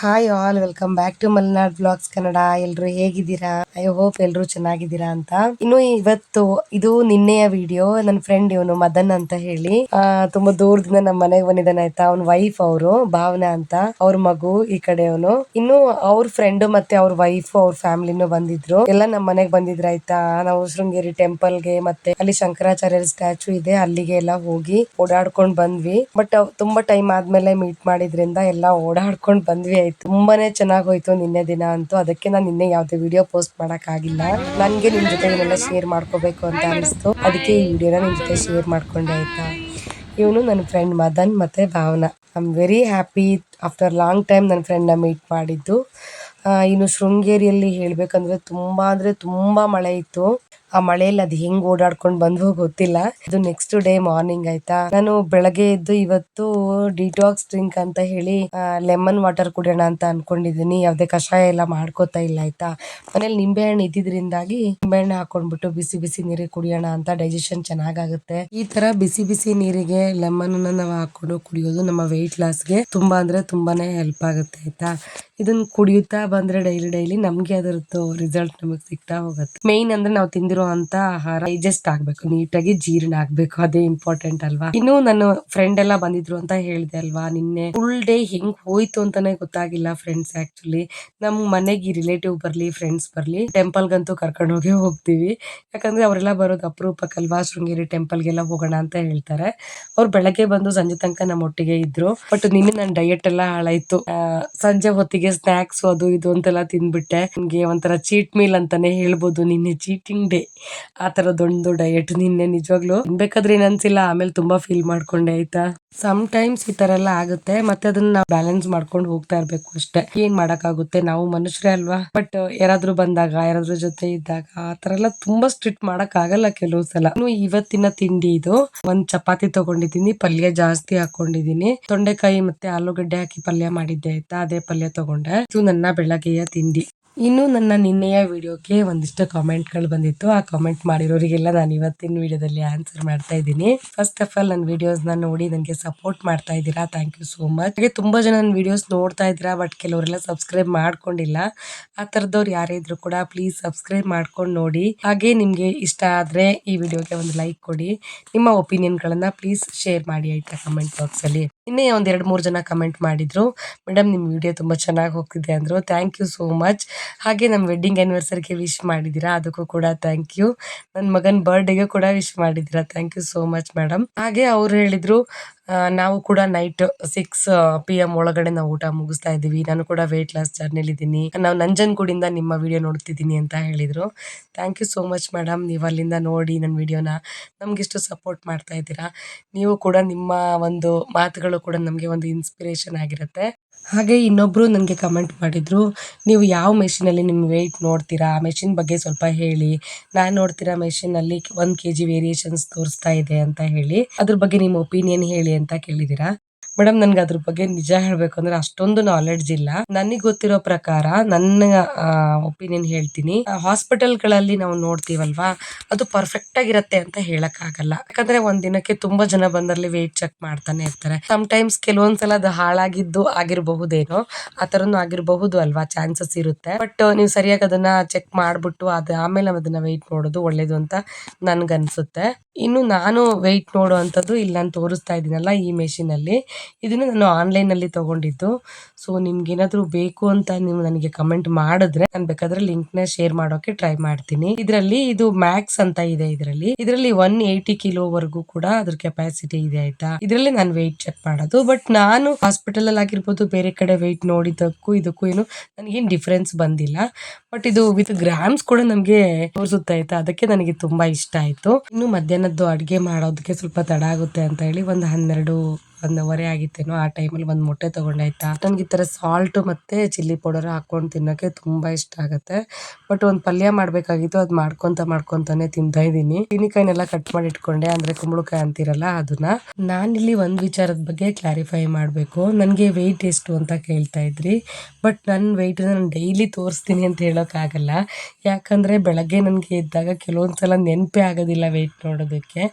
Hi all welcome back to Malnad blogs Kannada ಎಲ್ರು ಹೇಗಿದ್ದೀರಾ? I hope ಎಲ್ರು ಚೆನ್ನಾಗಿದ್ದೀರಾ ಅಂತ. ಇನ್ನು ಇವತ್ತು, ಇದು ನಿನ್ನೆಯ ವಿಡಿಯೋ ನನ್ನ ಫ್ರೆಂಡ್ ಇವನು ಮದನ್ ಅಂತ ಹೇಳಿ. ತುಂಬಾ ದೂರದಿಂದ ನಮ್ಮ ಮನೆಗೆ ಬಂದಿದ್ದಾನೆ ಆಯ್ತಾ? ಅವ್ನ ವೈಫ್ ಅವರು, ಭಾವನಾ ಅಂತ. ಅವ್ರ ಮಗು ಈ ಕಡೆ ಅವನು. ಇನ್ನು ಅವ್ರ ಫ್ರೆಂಡ್ ಮತ್ತೆ ಅವ್ರ ವೈಫ್ ಅವ್ರ ಫ್ಯಾಮಿಲಿನೂ ಬಂದಿದ್ರು. ಎಲ್ಲ ನಮ್ಮ ಮನೆಗೆ ಬಂದಿದ್ರು ಆಯ್ತಾ? ನಾವು ಶೃಂಗೇರಿ ಟೆಂಪಲ್ಗೆ ಮತ್ತೆ ಅಲ್ಲಿ ಶಂಕರಾಚಾರ್ಯರ ಸ್ಟ್ಯಾಚು ಇದೆ. ಅಲ್ಲಿಗೆ ಎಲ್ಲ ಹೋಗಿ ಓಡಾಡ್ಕೊಂಡ್ ಬಂದ್ವಿ. ಬಟ್ ತುಂಬಾ ಟೈಮ್ ಆದ್ಮೇಲೆ ಮೀಟ್ ಮಾಡಿದ್ರಿಂದ ಎಲ್ಲ ಓಡಾಡ್ಕೊಂಡ್ ಬಂದ್ವಿ ಆಯ್ತು. ತುಂಬಾನೇ ಚೆನ್ನಾಗ್ ಹೋಯ್ತು ನಿನ್ನೆ ದಿನ ಅಂತೂ. ಅದಕ್ಕೆ ನಾನು ನಿನ್ನೆ ಯಾವ್ದೇ ವಿಡಿಯೋ ಪೋಸ್ಟ್ ಮಾಡಕ್ ಆಗಿಲ್ಲ ನನ್ಗೆ ನಿಮ್ ಜೊತೆ ಇದನ್ನೆಲ್ಲ ಶೇರ್ ಮಾಡ್ಕೋಬೇಕು ಅಂತ ಅನಿಸ್ತು. ಅದಕ್ಕೆ ಈ ವಿಡಿಯೋನ ನಿಮ್ ಜೊತೆ ಶೇರ್ ಮಾಡ್ಕೊಂಡೆ ಆಯ್ತಾ? ಇವನು ನನ್ನ ಫ್ರೆಂಡ್ ಮದನ್ ಮತ್ತೆ Bhavana. I am very happy after long time ನನ್ನ ಫ್ರೆಂಡ್ನ ಮೀಟ್ ಮಾಡಿದ್ದು. ಇನ್ನು ಶೃಂಗೇರಿಯಲ್ಲಿ ಹೇಳಬೇಕಂದ್ರೆ ತುಂಬ ಅಂದರೆ ತುಂಬ ಮಳೆ ಇತ್ತು. ಆ ಮಳೆಯಲ್ಲಿ ಅದು ಹೆಂಗ್ ಓಡಾಡ್ಕೊಂಡು ಬಂದ್ವೋ ಗೊತ್ತಿಲ್ಲ. ಇದು ನೆಕ್ಸ್ಟ್ ಡೇ ಮಾರ್ನಿಂಗ್ ಆಯ್ತಾ. ನಾನು ಬೆಳಗ್ಗೆ ಎದ್ದು ಇವತ್ತು ಡಿಟಾಕ್ಸ್ ಡ್ರಿಂಕ್ ಅಂತ ಹೇಳಿ ಲೆಮನ್ ವಾಟರ್ ಕುಡಿಯೋಣ ಅಂತ ಅನ್ಕೊಂಡಿದೀನಿ. ಯಾವ್ದೇ ಕಷಾಯ ಎಲ್ಲ ಮಾಡ್ಕೋತಾ ಇಲ್ಲ ಆಯ್ತಾ. ಮನೇಲಿ ನಿಂಬೆ ಹಣ್ಣು ಇದ್ದಿದ್ರಿಂದಾಗಿ ನಿಂಬೆ ಹಣ್ಣು ಹಾಕೊಂಡ್ಬಿಟ್ಟು ಬಿಸಿ ಬಿಸಿ ನೀರಿಗೆ ಕುಡಿಯೋಣ ಅಂತ ಡೈಜೆಷನ್ ಚೆನ್ನಾಗಾಗುತ್ತೆ. ಈ ತರ ಬಿಸಿ ಬಿಸಿ ನೀರಿಗೆ ಲೆಮನ್ ನಾವು ಹಾಕೊಂಡು ಕುಡಿಯೋದು ನಮ್ಮ ವೆಯ್ಟ್ ಲಾಸ್ಗೆ ತುಂಬಾ ಅಂದ್ರೆ ತುಂಬಾನೇ ಹೆಲ್ಪ್ ಆಗುತ್ತೆ ಆಯ್ತಾ. ಇದನ್ನ ಕುಡಿಯುತ್ತಾ ಬಂದ್ರೆ ಡೈಲಿ ಡೈಲಿ ನಮ್ಗೆ ಅದರದ್ದು ರಿಸಲ್ಟ್ ನಮಗೆ ಸಿಗ್ತಾ ಹೋಗುತ್ತೆ. ಮೇನ್ ಅಂದ್ರೆ ನಾವು ತಿಂದಿರೋ ಅಂತ ಆಹಾರ ಡೈಜೆಸ್ಟ್ ಆಗ್ಬೇಕು, ನೀಟಾಗಿ ಜೀರ್ಣ ಆಗ್ಬೇಕು, ಅದೇ ಇಂಪಾರ್ಟೆಂಟ್ ಅಲ್ವಾ? ಇನ್ನು ನನ್ನ ಫ್ರೆಂಡ್ ಎಲ್ಲ ಬಂದಿದ್ರು ಅಂತ ಹೇಳಿದೆ ಅಲ್ವಾ, ನಿನ್ನೆ ಫುಲ್ ಡೇ ಹೆಂಗ್ ಹೋಯ್ತು ಅಂತಾನೆ ಗೊತ್ತಾಗಿಲ್ಲ ಫ್ರೆಂಡ್ಸ್ ಆಕ್ಚುಲಿ ನಮ್ ಮನೆಗೆ ರಿಲೇಟಿವ್ ಬರ್ಲಿ ಫ್ರೆಂಡ್ಸ್ ಬರ್ಲಿ ಟೆಂಪಲ್ ಗಂತೂ ಕರ್ಕೊಂಡು ಹೋಗಿ ಹೋಗ್ತೀವಿ. ಯಾಕಂದ್ರೆ ಅವರೆಲ್ಲ ಬರೋದು ಅಪರೂಪಕ್ಕಲ್ವಾ ಶೃಂಗೇರಿ ಟೆಂಪಲ್ಗೆಲ್ಲ ಹೋಗೋಣ ಅಂತ ಹೇಳ್ತಾರೆ. ಅವ್ರು ಬೆಳಗ್ಗೆ ಬಂದು ಸಂಜೆ ತನಕ ನಮ್ಮ ಒಟ್ಟಿಗೆ ಇದ್ರು. ಬಟ್ ನಿನ್ನೆ ನನ್ನ ಡಯಟ್ ಎಲ್ಲ ಹಾಳಾಯ್ತು. ಸಂಜೆ ಹೊತ್ತಿಗೆ ಸ್ನಾಕ್ಸ್ ಅದು ಇದು ಅಂತೆಲ್ಲ ತಿಂದ್ಬಿಟ್ಟೆ. ನಿಮ್ಗೆ ಒಂಥರ ಚೀಟ್ ಮೀಲ್ ಅಂತಾನೆ ಹೇಳ್ಬೋದು ನಿನ್ನೆ ಚೀಟಿಂಗ್ ಡೇ ಆ ದೊಡ್ಡ ಡಯಟ್ ನಿನ್ನೆ ನಿಜವಾಗ್ಲು. ತಿನ್ಬೇಕಾದ್ರೆ ಏನ್ ಅನ್ಸಿಲ್ಲ, ಆಮೇಲೆ ತುಂಬಾ ಫೀಲ್ ಮಾಡ್ಕೊಂಡೆ, ಆಯ್ತಾ? ಸಮ್ ಟೈಮ್ಸ್ ಈ ತರ ಎಲ್ಲ ಆಗುತ್ತೆ. ಮತ್ತೆ ಅದನ್ನ ನಾವು ಬ್ಯಾಲೆನ್ಸ್ ಮಾಡ್ಕೊಂಡು ಹೋಗ್ತಾ ಇರ್ಬೇಕು ಅಷ್ಟೇ. ಏನ್ ಮಾಡಕ್ಕಾಗುತ್ತೆ? ನಾವು ಮನುಷ್ಯರೇ ಅಲ್ವಾ? ಬಟ್ ಯಾರಾದ್ರೂ ಬಂದಾಗ, ಯಾರಾದ್ರೂ ಜೊತೆ ಇದ್ದಾಗ, ಆ ಎಲ್ಲ ತುಂಬಾ ಸ್ಟ್ರಿಕ್ಟ್ ಮಾಡಕ್ ಆಗಲ್ಲ ಕೆಲವು ಸಲ. ಇನ್ನು ಇವತ್ತಿನ ತಿಂಡಿ ಇದು. ಒಂದ್ ಚಪಾತಿ ತಗೊಂಡಿದ್ದೀನಿ, ಪಲ್ಯ ಜಾಸ್ತಿ ಹಾಕೊಂಡಿದೀನಿ ತೊಂಡೆಕಾಯಿ ಮತ್ತೆ ಆಲೂಗಡ್ಡೆ ಹಾಕಿ ಪಲ್ಯ ಮಾಡಿದ್ದೆ, ಆಯ್ತಾ? ಅದೇ ಪಲ್ಯ ತಗೊಂಡೆ. ಇದು ನನ್ನ ಬೆಳಗ್ಗೆಯ ತಿಂಡಿ. ಇನ್ನು ನನ್ನ ನಿನ್ನೆಯ ವಿಡಿಯೋಕ್ಕೆ ಒಂದಿಷ್ಟು ಕಾಮೆಂಟ್ಗಳು ಬಂದಿತ್ತು. ಆ ಕಾಮೆಂಟ್ ಮಾಡಿರೋರಿಗೆಲ್ಲ ನಾನು ಇವತ್ತಿನ ವಿಡಿಯೋದಲ್ಲಿ ಆನ್ಸರ್ ಮಾಡ್ತಾ ಇದ್ದೀನಿ. ಫಸ್ಟ್ ಆಫ್ ಆಲ್ ನನ್ನ ವಿಡಿಯೋಸ್ನ ನೋಡಿ ನನಗೆ ಸಪೋರ್ಟ್ ಮಾಡ್ತಾ ಇದ್ದೀರಾ? ಥ್ಯಾಂಕ್ ಯು ಸೋ ಮಚ್ ಹಾಗೆ ತುಂಬ ಜನ ನನ್ನ ವಿಡಿಯೋಸ್ ನೋಡ್ತಾ ಇದ್ದೀರಾ ಬಟ್ ಕೆಲವರೆಲ್ಲ ಸಬ್ಸ್ಕ್ರೈಬ್ ಮಾಡ್ಕೊಂಡಿಲ್ಲ. ಆ ಥರದವ್ರು ಯಾರೇ ಇದ್ರು ಕೂಡ ಪ್ಲೀಸ್ ಸಬ್ಸ್ಕ್ರೈಬ್ ಮಾಡ್ಕೊಂಡು ನೋಡಿ. ಹಾಗೆ ನಿಮಗೆ ಇಷ್ಟ ಆದರೆ ಈ ವಿಡಿಯೋಗೆ ಒಂದು ಲೈಕ್ ಕೊಡಿ. ನಿಮ್ಮ ಒಪಿನಿಯನ್ಗಳನ್ನು ಪ್ಲೀಸ್ ಶೇರ್ ಮಾಡಿ ಆಯಿತಾ ಕಮೆಂಟ್ ಬಾಕ್ಸ್ ಅಲ್ಲಿ. ಇನ್ನೇ ಒಂದು ಎರಡು ಮೂರು ಜನ ಕಮೆಂಟ್ ಮಾಡಿದ್ರು. ಮೇಡಮ್ ನಿಮ್ಮ ವಿಡಿಯೋ ತುಂಬಾ ಚೆನ್ನಾಗಿ ಹೋಗ್ತಿದೆ ಅಂದ್ರು. ಥ್ಯಾಂಕ್ ಯು ಸೋ ಮಚ್ ಹಾಗೆ ನಮ್ಮ ವೆಡ್ಡಿಂಗ್ ಆ್ಯನಿವರ್ಸರಿಗೆ ವಿಶ್ ಮಾಡಿದ್ದೀರಾ? ಅದಕ್ಕೂ ಕೂಡ ಥ್ಯಾಂಕ್ ಯು ನನ್ನ ಮಗನ ಬರ್ಡೇಗೆ ಕೂಡ ವಿಶ್ ಮಾಡಿದ್ದೀರಾ? Thank you so much madam ಹಾಗೆ ಅವ್ರು ಹೇಳಿದ್ರು ನಾವು ಕೂಡ ನೈಟ್ ಸಿಕ್ಸ್ ಪಿ ಎಂ ಒಳಗಡೆ ನಾವು ಊಟ ಮುಗಿಸ್ತಾ ಇದ್ದೀವಿ. ನಾನು ಕೂಡ ವೆಯ್ಟ್ ಲಾಸ್ ಜರ್ನಿಲಿ ಇದ್ದೀನಿ. ನಾವು ನಂಜನಗೂಡಿಂದ ನಿಮ್ಮ ವಿಡಿಯೋ ನೋಡ್ತಿದ್ದೀನಿ ಅಂತ ಹೇಳಿದ್ರು. Thank you so much madam ನೀವು ಅಲ್ಲಿಂದ ನೋಡಿ ನನ್ನ ವಿಡಿಯೋನ ನಮಗಿಷ್ಟು ಸಪೋರ್ಟ್ ಮಾಡ್ತಾ ಇದ್ದೀರಾ. ನೀವು ಕೂಡ ನಿಮ್ಮ ಒಂದು ಮಾತುಗಳು ಕೂಡ ನಮಗೆ ಒಂದು ಇನ್ಸ್ಪಿರೇಷನ್ ಆಗಿರುತ್ತೆ. ಹಾಗೆ ಇನ್ನೊಬ್ಬರು ನನಗೆ ಕಮೆಂಟ್ ಮಾಡಿದರು, ನೀವು ಯಾವ ಮೆಷಿನಲ್ಲಿ ನಿಮ್ಮ ವೆಯ್ಟ್ ನೋಡ್ತೀರಾ? ಆ ಮೆಷಿನ್ ಬಗ್ಗೆ ಸ್ವಲ್ಪ ಹೇಳಿ. ನಾನು ನೋಡ್ತಿರೋ ಮೆಷಿನಲ್ಲಿ ಒಂದು ಕೆ ಜಿ ವೇರಿಯೇಷನ್ಸ್ ತೋರಿಸ್ತಾ ಇದೆ ಅಂತ ಹೇಳಿ. ಅದ್ರ ಬಗ್ಗೆ ನಿಮ್ಮ ಒಪಿನಿಯನ್ ಹೇಳಿ ಅಂತ ಕೇಳಿದ್ದೀರಾ ಮೇಡಮ್ ನನ್ಗೆ ಅದ್ರ ಬಗ್ಗೆ ನಿಜ ಹೇಳ್ಬೇಕು ಅಂದ್ರೆ ಅಷ್ಟೊಂದು ನಾಲೆಡ್ಜ್ ಇಲ್ಲ. ನನಗೆ ಗೊತ್ತಿರೋ ಪ್ರಕಾರ ನನ್ನ ಒಪಿನಿಯನ್ ಹೇಳ್ತೀನಿ. ಹಾಸ್ಪಿಟಲ್ಗಳಲ್ಲಿ ನಾವು ನೋಡ್ತೀವಲ್ವಾ? ಅದು ಪರ್ಫೆಕ್ಟ್ ಆಗಿರತ್ತೆ ಅಂತ ಹೇಳಕ್ ಆಗಲ್ಲ ಯಾಕಂದ್ರೆ ಒಂದ್ ದಿನಕ್ಕೆ ತುಂಬಾ ಜನ ಬಂದರಲ್ಲಿ ವೇಟ್ ಚೆಕ್ ಮಾಡ್ತಾನೆ ಇರ್ತಾರೆ. ಸಮ್ ಟೈಮ್ಸ್ ಕೆಲವೊಂದ್ಸಲ ಅದು ಹಾಳಾಗಿದ್ದು ಆಗಿರಬಹುದೇನೋ, ಆ ಆಗಿರಬಹುದು ಅಲ್ವಾ? ಚಾನ್ಸಸ್ ಇರುತ್ತೆ. ಬಟ್ ನೀವು ಸರಿಯಾಗಿ ಅದನ್ನ ಚೆಕ್ ಮಾಡ್ಬಿಟ್ಟು ಅದ ಆಮೇಲೆ ಅದನ್ನ ವೆಯ್ಟ್ ನೋಡೋದು ಒಳ್ಳೇದು ಅಂತ ನನ್ಗನ್ಸುತ್ತೆ. ಇನ್ನು ನಾನು ವೆಯ್ಟ್ ನೋಡುವಂಥದ್ದು ಇಲ್ಲಿ ನಾನು ತೋರಿಸ್ತಾ ಇದ್ದೀನಲ್ಲ ಈ ಮೆಷಿನ್ ಅಲ್ಲಿ. ಇದನ್ನ ನಾನು ಆನ್ಲೈನ್ ಅಲ್ಲಿ ತಗೊಂಡಿದ್ದು. ಸೊ ನಿಮ್ಗೆ ಏನಾದ್ರು ಬೇಕು ಅಂತ ನೀವು ನನಗೆ ಕಮೆಂಟ್ ಮಾಡಿದ್ರೆ ನಾನು ಬೇಕಾದ್ರೆ ಲಿಂಕ್ನ ಶೇರ್ ಮಾಡೋಕೆ ಟ್ರೈ ಮಾಡ್ತೀನಿ. ಇದರಲ್ಲಿ ಇದು ಮ್ಯಾಕ್ಸ್ ಅಂತ ಇದೆ ಇದರಲ್ಲಿ. ಇದರಲ್ಲಿ ಒನ್ ಏಯ್ಟಿ ಕಿಲೋ ವರೆಗೂ ಕೂಡ ಅದ್ರ ಕೆಪಾಸಿಟಿ ಇದೆ ಆಯ್ತಾ? ಇದರಲ್ಲಿ ನಾನು ವೆಯ್ಟ್ ಚೆಕ್ ಮಾಡೋದು. ಬಟ್ ನಾನು ಹಾಸ್ಪಿಟಲ್ ಅಲ್ಲಿ ಆಗಿರ್ಬೋದು, ಬೇರೆ ಕಡೆ ವೆಯ್ಟ್ ನೋಡಿದ್ದಕ್ಕೂ ಇದಕ್ಕೂ ಏನು ನನಗೇನು ಡಿಫ್ರೆನ್ಸ್ ಬಂದಿಲ್ಲ. ಬಟ್ ಇದು ವಿತ್ ಗ್ರಾಮ್ಸ್ ಕೂಡ ನಮಗೆ ತೋರಿಸುತ್ತೆ ಆಯ್ತಾ? ಅದಕ್ಕೆ ನನಗೆ ತುಂಬಾ ಇಷ್ಟ ಆಯ್ತು. ಇನ್ನು ಮಧ್ಯಾಹ್ನದ್ದು ಅಡುಗೆ ಮಾಡೋದಕ್ಕೆ ಸ್ವಲ್ಪ ತಡ ಆಗುತ್ತೆ ಅಂತ ಹೇಳಿ ಒಂದು ಹನ್ನೆರಡು ಒಂದೂವರೆ ಆಗಿತ್ತೇನೋ ಆ ಟೈಮಲ್ಲಿ ಒಂದು ಮೊಟ್ಟೆ ತಗೊಂಡಾಯ್ತಾ? ನನಗೆ ಈ ಥರ ಸಾಲ್ಟ್ ಮತ್ತೆ ಚಿಲ್ಲಿ ಪೌಡರ್ ಹಾಕೊಂಡು ತಿನ್ನೋಕ್ಕೆ ತುಂಬಾ ಇಷ್ಟ ಆಗುತ್ತೆ. ಬಟ್ ಒಂದು ಪಲ್ಯ ಮಾಡಬೇಕಾಗಿತ್ತು, ಅದು ಮಾಡ್ಕೊತ ಮಾಡ್ಕೊತಾನೆ ತಿಂತಾ ಇದ್ದೀನಿ. ಚೀನಿಕಾಯಿನೆಲ್ಲ ಕಟ್ ಮಾಡಿ ಇಟ್ಕೊಂಡೆ, ಅಂದ್ರೆ ಕುಂಬಳಕಾಯಿ ಅಂತಿರಲ್ಲ ಅದನ್ನ. ನಾನಿಲ್ಲಿ ಒಂದು ವಿಚಾರದ ಬಗ್ಗೆ ಕ್ಲಾರಿಫೈ ಮಾಡಬೇಕು. ನನಗೆ ವೆಯ್ಟ್ ಎಷ್ಟು ಅಂತ ಕೇಳ್ತಾ ಇದ್ರಿ. ಬಟ್ ನನ್ನ ವೆಯ್ಟ್ ನಾನು ಡೈಲಿ ತೋರಿಸ್ತೀನಿ ಅಂತ ಹೇಳೋಕ್ಕಾಗಲ್ಲ ಯಾಕಂದರೆ ಬೆಳಗ್ಗೆ ನನಗೆ ಇದ್ದಾಗ ಕೆಲವೊಂದು ಸಲ ನೆನಪೇ ಆಗೋದಿಲ್ಲ ವೆಯ್ಟ್ ನೋಡೋದಕ್ಕೆ.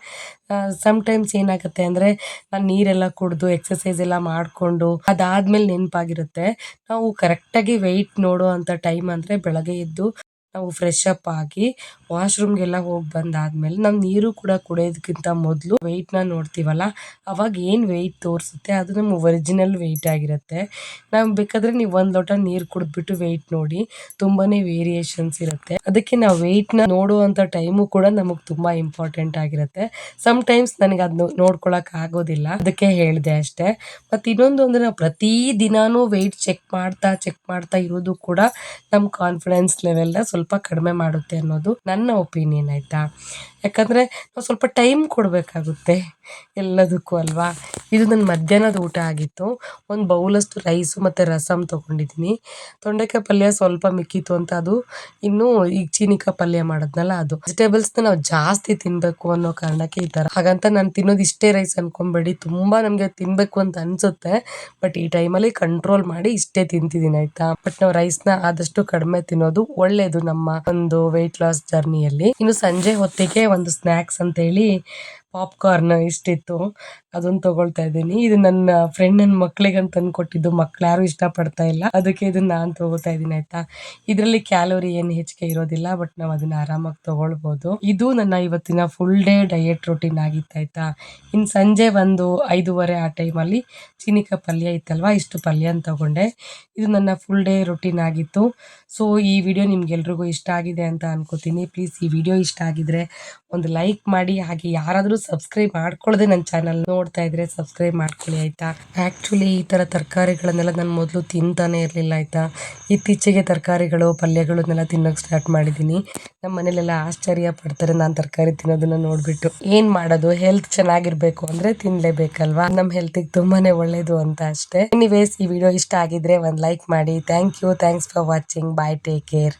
ಟೈಮ್ಸ್ ಏನಾಗುತ್ತೆ ಅಂದ್ರೆ ನಾನು ನೀರೆಲ್ಲ ಕುಡಿದು ಎಕ್ಸಸೈಸ್ ಎಲ್ಲ ಮಾಡ್ಕೊಂಡು ಅದಾದ್ಮೇಲೆ ನೆನಪಾಗಿರುತ್ತೆ. ನಾವು ಕರೆಕ್ಟಾಗಿ ವೆಯ್ಟ್ ನೋಡೋ ಅಂಥ ಟೈಮ್ ಅಂದ್ರೆ ಬೆಳಗ್ಗೆ ಎದ್ದು ನಾವು ಫ್ರೆಶ್ ಅಪ್ ಆಗಿ ವಾಶ್ರೂಮ್ಗೆಲ್ಲ ಹೋಗಿ ಬಂದಾದ್ಮೇಲೆ ನಾವು ನೀರು ಕೂಡ ಕುಡಿಯೋದಕ್ಕಿಂತ ಮೊದಲು ವೆಯ್ಟ್ನ ನೋಡ್ತೀವಲ್ಲ, ಅವಾಗ ಏನು ವೆಯ್ಟ್ ತೋರಿಸುತ್ತೆ ಅದು ನಮ್ಮ ಒರಿಜಿನಲ್ ವೆಯ್ಟ್ ಆಗಿರುತ್ತೆ. ನಾವು ಬೇಕಾದರೆ ನೀವು ಒಂದು ಲೋಟ ನೀರು ಕುಡಿದ್ಬಿಟ್ಟು ವೆಯ್ಟ್ ನೋಡಿ ತುಂಬಾ ವೇರಿಯೇಷನ್ಸ್ ಇರುತ್ತೆ. ಅದಕ್ಕೆ ನಾವು ವೆಯ್ಟ್ನ ನೋಡುವಂಥ ಟೈಮು ಕೂಡ ನಮಗೆ ತುಂಬ ಇಂಪಾರ್ಟೆಂಟ್ ಆಗಿರುತ್ತೆ. ಸಮ್ ಟೈಮ್ಸ್ ನನಗೆ ಅದನ್ನ ನೋಡ್ಕೊಳಕ್ ಆಗೋದಿಲ್ಲ, ಅದಕ್ಕೆ ಹೇಳಿದೆ ಅಷ್ಟೇ. ಮತ್ತು ಇನ್ನೊಂದು ಅಂದರೆ ನಾವು ಪ್ರತಿ ದಿನಾನು ವೆಯ್ಟ್ ಚೆಕ್ ಮಾಡ್ತಾ ಚೆಕ್ ಮಾಡ್ತಾ ಇರೋದು ಕೂಡ ನಮ್ಮ ಕಾನ್ಫಿಡೆನ್ಸ್ ಲೆವೆಲ್ನ ಸ್ವಲ್ಪ ಕಡಿಮೆ ಮಾಡುತ್ತೆ ಅನ್ನೋದು ನನ್ನ ಒಪಿನಿಯನ್ ಆಯಿತಾ? ಯಾಕಂದರೆ ನಾವು ಸ್ವಲ್ಪ ಟೈಮ್ ಕೊಡಬೇಕಾಗುತ್ತೆ ಎಲ್ಲದಕ್ಕೂ ಅಲ್ವಾ? ಇದು ನನ್ನ ಮಧ್ಯಾಹ್ನದ ಊಟ ಆಗಿತ್ತು. ಒಂದು ಬೌಲಷ್ಟು ರೈಸು ಮತ್ತು ರಸಮ್ ತೊಗೊಂಡಿದ್ದೀನಿ. ತೊಂಡೆಕಾಯಿ ಪಲ್ಯ ಸ್ವಲ್ಪ ಮಿಕ್ಕಿತ್ತು ಅಂತ ಅದು. ಇನ್ನು ಈಗ ಚೀನಿಕಾಯಿ ಪಲ್ಯ ಮಾಡಿದ್ನಲ್ಲ ಅದು. ವೆಜಿಟೇಬಲ್ಸ್ನ ನಾವು ಜಾಸ್ತಿ ತಿನ್ನಬೇಕು ಅನ್ನೋ ಕಾರಣಕ್ಕೆ ಈ ಥರ ಹಾಗಂತ ನಾನು ತಿನ್ನೋದು ಇಷ್ಟೇ ರೈಸ್ ಅನ್ಕೊಂಬೇಡಿ. ತುಂಬ ನಮಗೆ ತಿನ್ನಬೇಕು ಅಂತ ಅನಿಸುತ್ತೆ. ಬಟ್ ಈ ಟೈಮಲ್ಲಿ ಕಂಟ್ರೋಲ್ ಮಾಡಿ ಇಷ್ಟೇ ತಿಂತಿದ್ದೀನಿ ಆಯಿತಾ? ಬಟ್ ನಾವು ರೈಸ್ನ ಆದಷ್ಟು ಕಡಿಮೆ ತಿನ್ನೋದು ಒಳ್ಳೆಯದು ನಮ್ಮ ಒಂದು ವೆಯ್ಟ್ ಲಾಸ್ ಜರ್ನಿಯಲ್ಲಿ ಇನ್ನು ಸಂಜೆ ಹೊತ್ತಿಗೆ ಒಂದು ಸ್ನ್ಯಾಕ್ಸ್ ಅಂತೇಳಿ ಪಾಪ್ಕಾರ್ನ್ ಇಷ್ಟಿತ್ತು. ಅದನ್ನು ತಗೊಳ್ತಾ ಇದ್ದೀನಿ. ಇದು ನನ್ನ ಫ್ರೆಂಡ್ ನನ್ನ ಮಕ್ಳಿಗೆ ಅಂತ ತಂದು ಕೊಟ್ಟಿದ್ದು ಮಕ್ಳು ಯಾರು ಇಷ್ಟಪಡ್ತಾ ಇಲ್ಲ. ಅದಕ್ಕೆ ಇದನ್ನ ನಾನು ತಗೋತಾ ಇದ್ದೀನಿ, ಆಯ್ತಾ? ಇದರಲ್ಲಿ ಕ್ಯಾಲೋರಿ ಏನು ಹೆಚ್ಚಿಗೆ ಇರೋದಿಲ್ಲ ಬಟ್ ನಾವು ಅದನ್ನ ಆರಾಮಾಗಿ ತಗೊಳ್ಬೋದು. ಇದು ನನ್ನ ಇವತ್ತಿನ ಫುಲ್ ಡೇ ಡಯಟ್ ರೊಟೀನ್ ಆಗಿತ್ತು ಇನ್ನು ಸಂಜೆ ಒಂದು ಐದೂವರೆ ಆ ಟೈಮಲ್ಲಿ ಚೀನಿಕ ಪಲ್ಯ ಇತ್ತಲ್ವಾ? ಇಷ್ಟು ಪಲ್ಯನ ತಗೊಂಡೆ. ಇದು ನನ್ನ ಫುಲ್ ಡೇ ರೊಟೀನ್ ಆಗಿತ್ತು. ಸೊ ಈ ವಿಡಿಯೋ ನಿಮ್ಗೆಲ್ರಿಗೂ ಇಷ್ಟ ಆಗಿದೆ ಅಂತ ಅನ್ಕೋತೀನಿ. ಪ್ಲೀಸ್ ಈ ವಿಡಿಯೋ ಇಷ್ಟ ಆಗಿದ್ರೆ ಒಂದು ಲೈಕ್ ಮಾಡಿ, ಹಾಗೆ ಯಾರಾದರೂ ಸಬ್ಸ್ಕ್ರೈಬ್ ಮಾಡ್ಕೊಳ್ಳದೆ ನನ್ನ ಚಾನಲ್ ನೋಡ್ತಾ ಇದ್ರೆ ಸಬ್ಸ್ಕ್ರೈಬ್ ಮಾಡ್ಕೊಳ್ಳಿ ಆಯ್ತಾ? ಆ್ಯಕ್ಚುಲಿ ಈ ಥರ ತರಕಾರಿಗಳನ್ನೆಲ್ಲ ನಾನು ಮೊದಲು ತಿಂತಾನೆ ಇರಲಿಲ್ಲ ಆಯ್ತಾ? ಇತ್ತೀಚೆಗೆ ತರಕಾರಿಗಳು ಪಲ್ಯಗಳನ್ನೆಲ್ಲ ತಿನ್ನೋಕೆ ಸ್ಟಾರ್ಟ್ ಮಾಡಿದ್ದೀನಿ ನಮ್ಮ ಮನೇಲೆಲ್ಲ ಆಶ್ಚರ್ಯ ಪಡ್ತಾರೆ ನಾನು ತರಕಾರಿ ತಿನ್ನೋದನ್ನ ನೋಡಿಬಿಟ್ಟು. ಏನು ಮಾಡೋದು? ಹೆಲ್ತ್ ಚೆನ್ನಾಗಿರ್ಬೇಕು ಅಂದರೆ ತಿನ್ನಲೇಬೇಕಲ್ವಾ ನಮ್ಮ ಹೆಲ್ತಿಗೆ ತುಂಬಾ ಒಳ್ಳೇದು ಅಂತ ಅಷ್ಟೇ. ಎನಿವೇಸ್ ಈ ವಿಡಿಯೋ ಇಷ್ಟ ಆಗಿದ್ರೆ ಒಂದು ಲೈಕ್ ಮಾಡಿ. Thank you thanks for watching bye take care